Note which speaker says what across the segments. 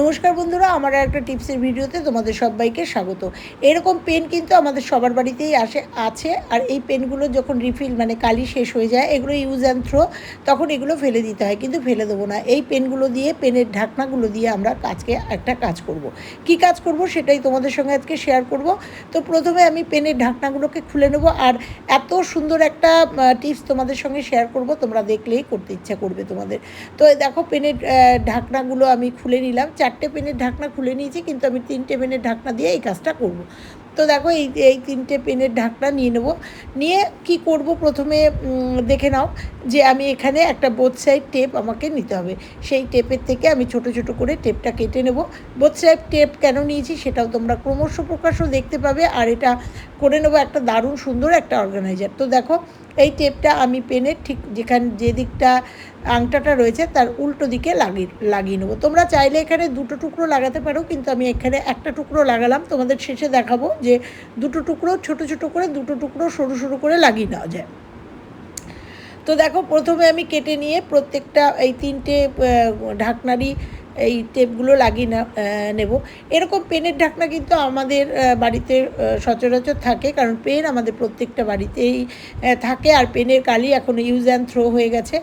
Speaker 1: নমস্কার বন্ধুরা, আমার একটা টিপসের ভিডিওতে তোমাদের সবাইকে স্বাগত। এরকম পেন কিন্তু আমাদের সবার বাড়িতেই আসে, আছে, আর এই পেনগুলো যখন রিফিল মানে কালি শেষ হয়ে যায়, এগুলো ইউজ অ্যান্ড থ্রো তখন এগুলো ফেলে দিতে হয়, কিন্তু ফেলে দেবো না। এই পেনগুলো দিয়ে পেনের ঢাকনাগুলো দিয়ে আমরা কাজকে একটা কাজ করব। কি কাজ করব সেটাই তোমাদের সঙ্গে আজকে শেয়ার করব। তো প্রথমে আমি পেনের ঢাকনাগুলোকে খুলে নেব, আর এত সুন্দর একটা টিপস তোমাদের সঙ্গে শেয়ার করব, তোমরা দেখলেই করতে ইচ্ছা করবে তোমাদের। তো দেখো পেনের ঢাকনাগুলো আমি খুলে নিলাম চারটে পেনের ঢাকনা খুলে নিয়েছি, কিন্তু আমি তিনটে পেনের ঢাকনা দিয়ে এই কাজটা করব। তো দেখো, এই এই তিনটে পেনের ঢাকনা নিয়ে নেব। নিয়ে কি করব? প্রথমে দেখে নাও যে আমি এখানে একটা বোথ সাইড টেপ আমাকে নিতে হবে। সেই টেপের থেকে আমি ছোট ছোট করে টেপটা কেটে নেব। বোথ সাইড টেপ কেন নিয়েছি সেটাও তোমরা ক্রমশ প্রকাশও দেখতে পাবে। আর এটা করে নেব একটা দারুণ সুন্দর একটা অর্গানাইজার তো দেখো এই টেপটা আমি পেনের ঠিক যেখানে, যে দিকটা আংটাটা রয়েছে তার উল্টো দিকে লাগিয়ে লাগিয়ে নেব। তোমরা চাইলে এখানে দুটো টুকরো লাগাতে পারো, কিন্তু আমি এখানে একটা টুকরো লাগালাম। তোমাদের শেষে দেখাবো যে দুটো টুকরো ছোট ছোট করে দুটো টুকরো সরু সরু করে লাগিয়ে নেওয়া যায়। তো দেখো, প্রথমে আমি কেটে নিয়ে প্রত্যেকটা এই তিনটে ঢাকনারই এই টেপগুলো লাগিয়ে না নেব। এরকম পেনের ঢাকনা কিন্তু আমাদের বাড়িতে সচরাচর থাকে, কারণ পেন আমাদের প্রত্যেকটা বাড়িতেই থাকে, আর পেনের কালি এখন ইউজ অ্যান্ড থ্রো হয়ে গেছে।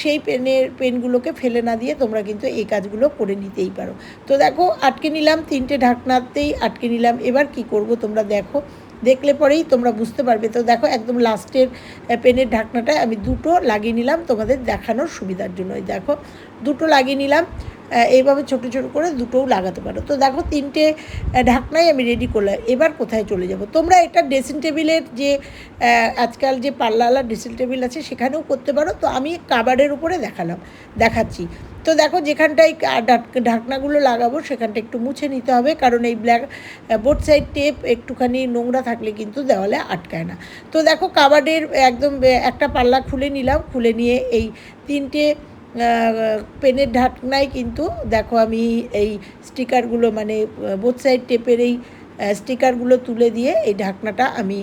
Speaker 1: সেই পেনের, পেনগুলোকে ফেলে না দিয়ে তোমরা কিন্তু এই কাজগুলো করে নিতেই পারো। তো দেখো, আটকে নিলাম তিনটে ঢাকনাতেই আটকে নিলাম। এবার কি করব তোমরা দেখো। দেখলে পরেই তোমরা বুঝতে পারবে। তো দেখো, একদম লাস্টের পেনের ঢাকনাটায় আমি দুটো লাগিয়ে নিলাম। তোমাদের দেখানোর সুবিধার জন্য দেখো, দুটো লাগিয়ে নিলাম। এইভাবে ছোট ছোট করে দুটোও লাগাতে পারো। তো দেখো তিনটে ঢাকনাই আমি রেডি করলাম। এবার কোথায় চলে যাব? তোমরা এটা ড্রেসিং টেবিলের যে আজকাল যে পাল্লাওয়ালা ড্রেসিং টেবিল আছে, সেখানেও করতে পারো। তো আমি কাবারের উপরে দেখালাম, দেখাচ্ছি। তো দেখো যেখানটায় ঢাক- ঢাকনাগুলো লাগাবো, সেখানটা একটু মুছে নিতে হবে। কারণ এই ব্ল্যাক বোর্ড সাইড টেপ একটুখানি নোংরা থাকলে কিন্তু দেওয়ালে আটকায় না। তো দেখো কাবার্ডের একদম একটা পাল্লা খুলে নিলাম। খুলে নিয়ে এই তিনটে পেনের ঢাকনায় কিন্তু দেখো আমি এই স্টিকারগুলো মানে বোথ সাইড টেপের এই স্টিকারগুলো তুলে দিয়ে এই ঢাকনাটা আমি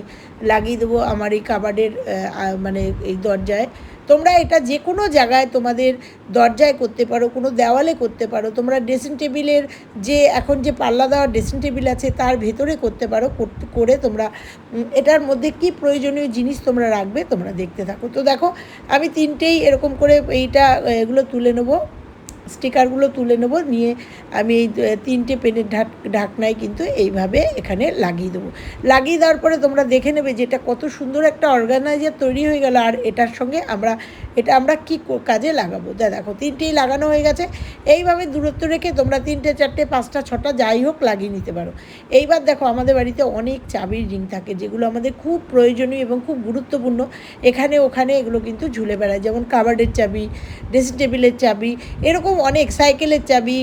Speaker 1: লাগিয়ে দেবো আমার এই কাবার্ডের মানে এই দরজায়। তোমরা এটা যে কোনো জায়গায় তোমাদের দরজায় করতে পারো, কোনো দেওয়ালে করতে পারো, তোমরা ড্রেসিং টেবিলের যে এখন যে পাল্লা দেওয়া ড্রেসিং টেবিল আছে তার ভেতরে করতে পারো করে তোমরা এটার মধ্যে কি প্রয়োজনীয় জিনিস তোমরা রাখবে তোমরা দেখতে থাকো। তো দেখো, আমি তিনটেই এরকম করে এইটা, এগুলো তুলে নেব। স্টিকারগুলো তুলে নেব, নিয়ে আমি এই তিনটে পেনের ঢাক, ঢাকনায় কিন্তু এইভাবে এখানে লাগিয়ে দেবো। লাগিয়ে দেওয়ার পরে তোমরা দেখে নেবে যে এটা কত সুন্দর একটা অর্গানাইজার তৈরি হয়ে গেল আর এটার সঙ্গে আমরা, এটা আমরা কি কাজে লাগাবো। যা দেখো, তিনটেই লাগানো হয়ে গেছে। এইভাবে দূরত্ব রেখে তোমরা তিনটে, চারটে, পাঁচটা, ছটা যাই হোক লাগিয়ে নিতে পারো। এইবার দেখো, আমাদের বাড়িতে অনেক চাবির রিং থাকে যেগুলো আমাদের খুব প্রয়োজনীয় এবং খুব গুরুত্বপূর্ণ। এখানে, ওখানে এগুলো কিন্তু ঝুলে বেড়ায়। যেমন কাবার্ডের চাবি ড্রেসিং টেবিলের চাবি, এরকম অনেক সাইকেলের চাবি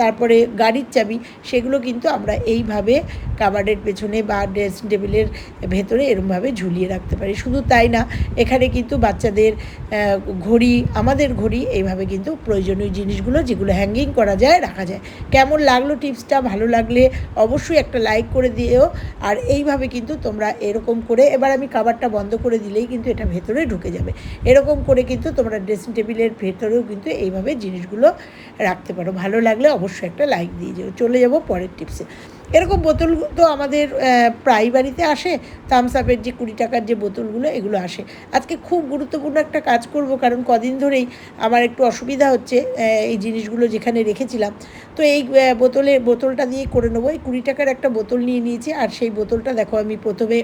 Speaker 1: তারপরে গাড়ির চাবি, সেগুলো কিন্তু আমরা এইভাবে কাবার্ডের পেছনে বা ড্রেসিং টেবিলের ভেতরে এরমভাবে ঝুলিয়ে রাখতে পারি। শুধু তাই না, এখানে কিন্তু বাচ্চাদের ঘড়ি, আমাদের ঘড়ি, এইভাবে কিন্তু প্রয়োজনীয় জিনিসগুলো যেগুলো হ্যাঙ্গিং করা যায়, রাখা যায়। কেমন লাগল টিপসটা, ভালো লাগলে অবশ্যই একটা লাইক করে দিও। আর এইভাবে কিন্তু তোমরা এরকম করে, এবার আমি কাবারটা বন্ধ করে দিলেই কিন্তু এটা ভেতরে ঢুকে যাবে। এরকম করে কিন্তু তোমরা ড্রেসিং টেবিলের ভেতরেও কিন্তু এইভাবে জিনিসগুলো রাখতে পারো। ভালো লাগলে অবশ্যই একটা লাইক দিয়ে যাও। চলে যাব পরের টিপসে এরকম বোতল তো আমাদের প্রায় বাড়িতে আসে। থামস আপের যে কুড়ি টাকার যে বোতলগুলো, এগুলো আসে। আজকে খুব গুরুত্বপূর্ণ একটা কাজ করব, কারণ কদিন ধরেই আমার একটু অসুবিধা হচ্ছে এই জিনিসগুলো যেখানে রেখেছিলাম। তো এই বোতলে, বোতলটা দিয়ে করে নেব। এই কুড়ি টাকার একটা বোতল নিয়ে নিয়েছি, আর সেই বোতলটা দেখো আমি প্রথমে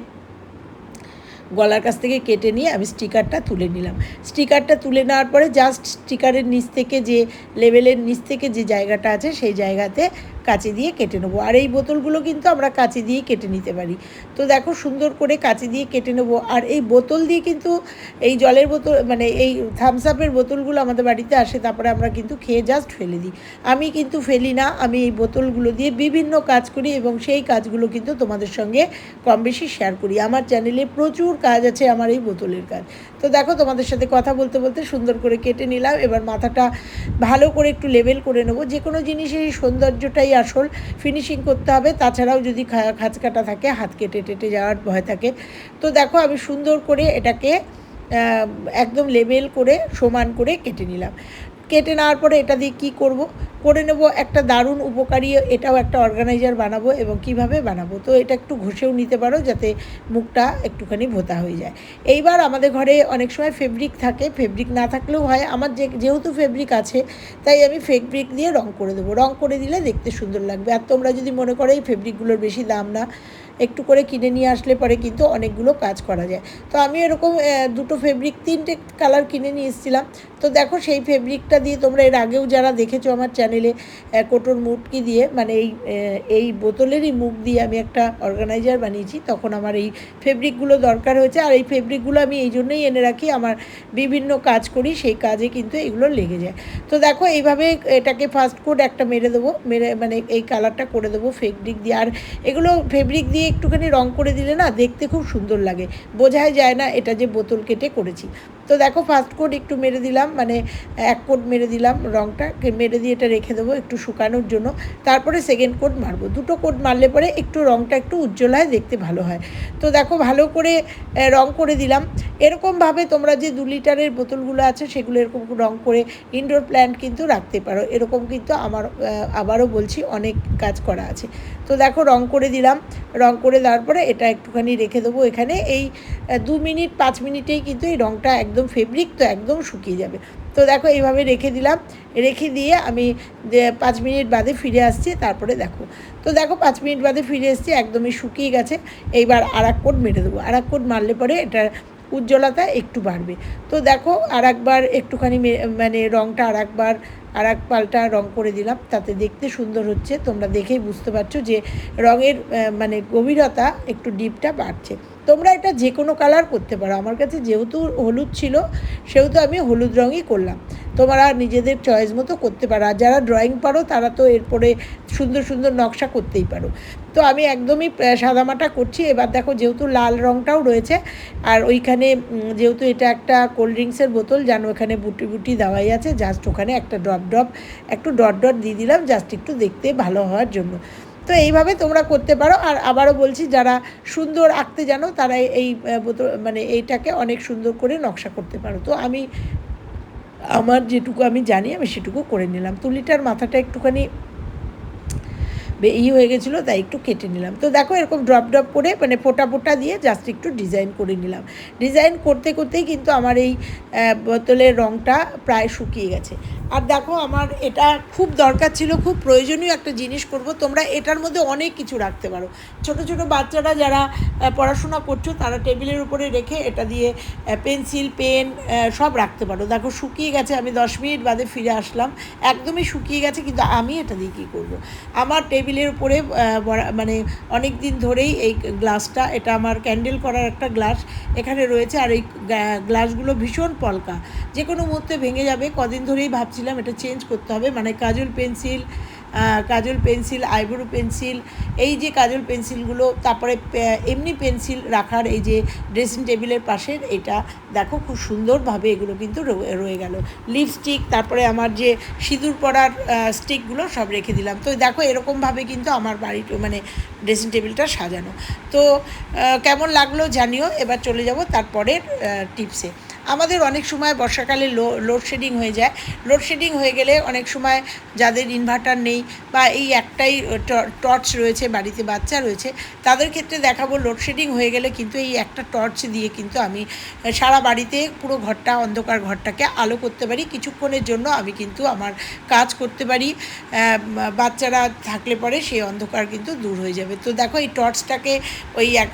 Speaker 1: গলার কাছ থেকে কেটে নিয়ে আমি স্টিকারটা তুলে নিলাম। স্টিকারটা তুলে নেওয়ার পরে জাস্ট স্টিকারের নিচ থেকে যে লেভেলের নিচ থেকে যে জায়গাটা আছে, সেই জায়গাতে কাঁচি দিয়ে কেটে নেব। আর এই বোতলগুলো কিন্তু আমরা কাঁচি দিয়েই কেটে নিতে পারি। তো দেখো সুন্দর করে কাঁচি দিয়ে কেটে নেব। আর এই বোতল দিয়ে কিন্তু এই জলের বোতল মানে এই থামস আপের বোতলগুলো আমাদের বাড়িতে আসে, তারপরে আমরা কিন্তু খেয়ে জাস্ট ফেলে দিই। আমি কিন্তু ফেলি না, আমি এই বোতলগুলো দিয়ে বিভিন্ন কাজ করি এবং সেই কাজগুলো কিন্তু তোমাদের সঙ্গে কম বেশি শেয়ার করি। আমার চ্যানেলে প্রচুর কাজ আছে আমার এই বোতলের কাজ। তো দেখো তোমাদের সাথে কথা বলতে বলতে সুন্দর করে কেটে নিলাম। এবার মাথাটা ভালো করে একটু লেবেল করে নেব। যে কোনো জিনিসের সৌন্দর্যটাই আসল ফিনিশিং করতে হবে। তাছাড়াও যদি খাঁচ কাটা থাকে, হাত কেটে টেটে যাওয়ার ভয় থাকে। তো দেখো আমি সুন্দর করে এটাকে একদম লেবেল করে, সমান করে কেটে নিলাম। কেটে নেওয়ার পরে এটা দিয়ে কী করব? করে নেব একটা দারুণ উপকারী, এটাও একটা অর্গানাইজার বানাবো এবং কীভাবে বানাবো? তো এটা একটু ঘষেও নিতে পারো যাতে মুখটা একটুখানি ভোতা হয়ে যায়। এইবার আমাদের ঘরে অনেক সময় ফেব্রিক থাকে। ফেব্রিক না থাকলেও হয়। আমার যে, যেহেতু ফেব্রিক আছে, তাই আমি ফেব্রিক দিয়ে রং করে দেবো। রং করে দিলে দেখতে সুন্দর লাগবে। আর তোমরা যদি মনে করো এই ফেব্রিকগুলোর বেশি দাম না একটু করে কিনে নিয়ে আসলে পরে কিন্তু অনেকগুলো কাজ করা যায়। তো আমি এরকম দুটো ফেব্রিক তিনটে কালার কিনে নিয়ে এসেছিলাম। তো দেখো সেই ফেব্রিকটা দিয়ে তোমরা এর আগেও যারা দেখেছ আমার চ্যানেলে কোটোর মুটকি দিয়ে মানে এই এই বোতলেরই মুখ দিয়ে আমি একটা অর্গানাইজার বানিয়েছি, তখন আমার এই ফেব্রিকগুলো দরকার হয়েছে। আর এই ফেব্রিকগুলো আমি এই জন্যই এনে রাখি, আমার বিভিন্ন কাজ করি, সেই কাজে কিন্তু এগুলো লেগে যায়। তো দেখো এইভাবে এটাকে ফার্স্ট কোড একটা মেরে দেবো, মেরে মানে এই কালারটা করে দেবো ফেব্রিক দিয়ে। আর এগুলো ফেব্রিক দিয়ে একটুখানি রং করে দিলে না দেখতে খুব সুন্দর লাগে। বোঝাই যায় না এটা যে বোতল কেটে করেছি। তো দেখো ফার্স্ট কোড একটু মেরে দিলাম মানে এক কোড মেরে দিলাম রংটা মেরে দিয়ে এটা রেখে দেবো একটু শুকানোর জন্য। তারপরে সেকেন্ড কোড মারবো। দুটো কোড মারলে পরে একটু রংটা একটু উজ্জ্বল হয়, দেখতে ভালো হয়। তো দেখো ভালো করে রং করে দিলাম। এরকমভাবে তোমরা যে দু লিটারের বোতলগুলো আছে সেগুলো এরকম রং করে ইনডোর প্ল্যান্ট কিন্তু রাখতে পারো। এরকম কিন্তু আমার আবারও বলছি অনেক কাজ করা আছে। তো দেখো রং করে দিলাম। রং করে দেওয়ার পরে এটা একটুখানি রেখে দেবো এখানে। এই দু মিনিট, পাঁচ মিনিটেই কিন্তু এই রংটা একদম ফেব্রিক তো একদম শুকিয়ে যাবে। তো দেখো এইভাবে রেখে দিলাম। রেখে দিয়ে আমি পাঁচ মিনিট বাদে ফিরে আসছি, তারপরে দেখো। তো দেখো পাঁচ মিনিট বাদে ফিরে এসছি, একদমই শুকিয়ে গেছে। এইবার আর এক কোট মেরে দেবো। আর এক কোট মারলে পরে এটা উজ্জ্বলতা একটু বাড়বে। তো দেখো আর একবার একটুখানি মানে রঙটা আর একবার আর এক পাল্টা রঙ করে দিলাম, তাতে দেখতে সুন্দর হচ্ছে। তোমরা দেখেই বুঝতে পারছ যে রঙের মানে গভীরতা একটু ডিপটা বাড়ছে। তোমরা এটা যে কোনো কালার করতে পারো। আমার কাছে যেহেতু হলুদ ছিল, সেহেতু আমি হলুদ রঙই করলাম। তোমরা নিজেদের চয়েস মতো করতে পারো। আর যারা ড্রয়িং পারো, তারা তো এরপরে সুন্দর সুন্দর নকশা করতেই পারো। তো আমি একদমই সাদামাটা করছি। এবার দেখো, যেহেতু লাল রঙটাও রয়েছে, আর ওইখানে যেহেতু এটা একটা কোল্ড ড্রিঙ্কসের বোতল জানো এখানে বুটি বুটি দেওয়াই আছে জাস্ট ওখানে একটা ড্রপ ড্রপ একটু ডট ডট দিয়ে দিলাম জাস্ট একটু দেখতে ভালো হওয়ার জন্য। তো এইভাবে তোমরা করতে পারো। আর আবারও বলছি, যারা সুন্দর আঁকতে জানো তারা এই মানে এইটাকে অনেক সুন্দর করে নকশা করতে পারো। তো আমি, আমার যেটুকু আমি জানি, আমি সেটুকু করে নিলাম। তুলিটার মাথাটা একটুখানি ই হয়ে গেছিল, তাই একটু কেটে নিলাম। তো দেখো এরকম ড্রপ ড্রপ করে মানে ফোটা ফোটা দিয়ে জাস্ট একটু ডিজাইন করে নিলাম। ডিজাইন করতে করতেই কিন্তু আমার এই বোতলের রঙটা প্রায় শুকিয়ে গেছে। আর দেখো আমার এটা খুব দরকার ছিল, খুব প্রয়োজনীয় একটা জিনিস করব। তোমরা এটার মধ্যে অনেক কিছু রাখতে পারো। ছোট ছোট বাচ্চারা যারা পড়াশোনা করছ, তারা টেবিলের উপরে রেখে এটা দিয়ে পেন্সিল, পেন সব রাখতে পারো। দেখো শুকিয়ে গেছে, আমি দশ মিনিট বাদে ফিরে আসলাম। একদমই শুকিয়ে গেছে, কিন্তু আমি এটা দিয়ে কী করব? আমার টেবিলের উপরে মানে অনেক দিন ধরেই এই গ্লাসটা, এটা আমার ক্যান্ডেল করার একটা গ্লাস এখানে রয়েছে আর এই গ্লাসগুলো ভীষণ পলকা। যে কোনো মুহূর্তে ভেঙে যাবে, কদিন ধরেই ভাবছিলাম এটা চেঞ্জ করতে হবে মানে kajal pencil kajal pencil, eyebrow pencil, এই যে কাজল পেন্সিলগুলো, তারপরে এমনি পেন্সিল রাখার এই যে ড্রেসিং টেবিলের পাশের, এটা দেখো খুব সুন্দরভাবে এগুলো কিন্তু রয়ে গেল। লিপস্টিক তারপরে আমার যে সিঁদুর পরার স্টিকগুলো সব রেখে দিলাম। তো দেখো এরকমভাবে কিন্তু আমার বাড়িতে মানে ড্রেসিং টেবিলটা সাজানো। তো কেমন লাগল জানিও, এবার চলে যাব তারপরের টিপসে আমাদের অনেক সময় বর্ষাকালে লো লোডশেডিং হয়ে যায়। লোডশেডিং হয়ে গেলে অনেক সময় যাদের ইনভার্টার নেই বা এই একটাই টর্চ রয়েছে, বাড়িতে বাচ্চা রয়েছে, তাদের ক্ষেত্রে দেখাবো লোডশেডিং হয়ে গেলে কিন্তু এই একটা টর্চ দিয়ে কিন্তু আমি সারা বাড়িতে পুরো ঘরটা, অন্ধকার ঘরটাকে আলো করতে পারি। কিছুক্ষণের জন্য আমি কিন্তু আমার কাজ করতে পারি। বাচ্চারা থাকলে পরে সেই অন্ধকার কিন্তু দূর হয়ে যাবে। তো দেখো এই টর্চটাকে ওই এক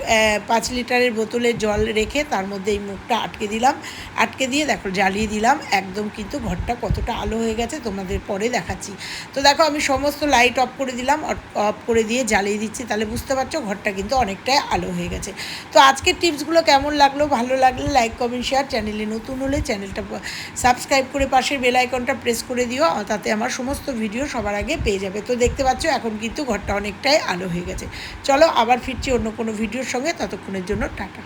Speaker 1: পাঁচ লিটারের বোতলে জল রেখে তার মধ্যে এই মুখটা আটকে দিলাম। আটকে দিয়ে দেখো জ্বালিয়ে দিলাম। একদম কিন্তু ঘরটা কতটা আলো হয়ে গেছে, তোমাদের পরে দেখাচ্ছি। তো দেখো আমি সমস্ত লাইট অফ করে দিলাম অফ করে দিয়ে জ্বালিয়ে দিচ্ছি, তাহলে বুঝতে পারছ ঘরটা কিন্তু অনেকটাই আলো হয়ে গেছে। তো আজকের টিপসগুলো কেমন লাগল, ভালো লাগলে লাইক কমেন্ট শেয়ার চ্যানেলে নতুন হলে চ্যানেলটা সাবস্ক্রাইব করে পাশের বেল আইকনটা প্রেস করে দিও, তাতে আমার সমস্ত ভিডিও সবার আগে পেয়ে যাবে। তো দেখতে পাচ্ছ এখন কিন্তু ঘরটা অনেকটাই আলো হয়ে গেছে। চলো আবার ফিরছি অন্য কোনো ভিডিওর সঙ্গে, ততক্ষণের জন্য টাটা।